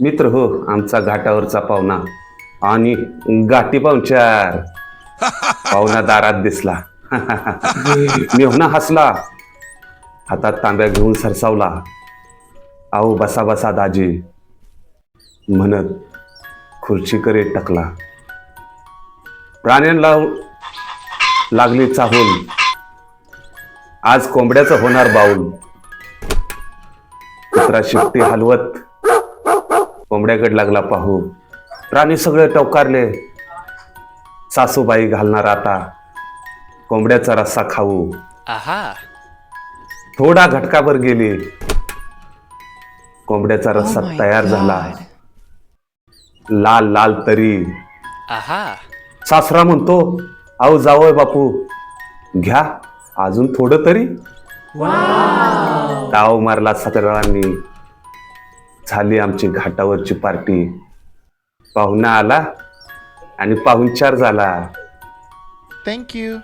मित्र हो आमचा घाटावरचा पाहुणा. आणि गाठी पाहुणचार पाहुणा दारात दिसला. मेहुणा हसला. हातात तांब्या घेऊन सरसावला. आहो बसा बसा दाजी. म्हणत खुर्चीकडे टकला. प्राण्यांना लागली चाहूल. आज कोंबड्याचं होणार बाऊल. कुत्रा शिट्टी हलवत कोंबड्याकडे लागला पाहू. प्राणी सगळे टवकारले सासूबाई घालणार आता कोंबड्याचा रस्सा खाऊ. आहा. थोडा घटकाभर गेली कोंबड्याचा रस्सा Oh my तयार झाला. लाल लाल तरी. आहा. सासरा म्हणतो आहो जावय बापू घ्या अजून थोडं तरी. ताव मारला सकरांनी झाली आमची घाटावरची पार्टी पाहुणा आला आणि पाहुणचार झाला थँक्यू.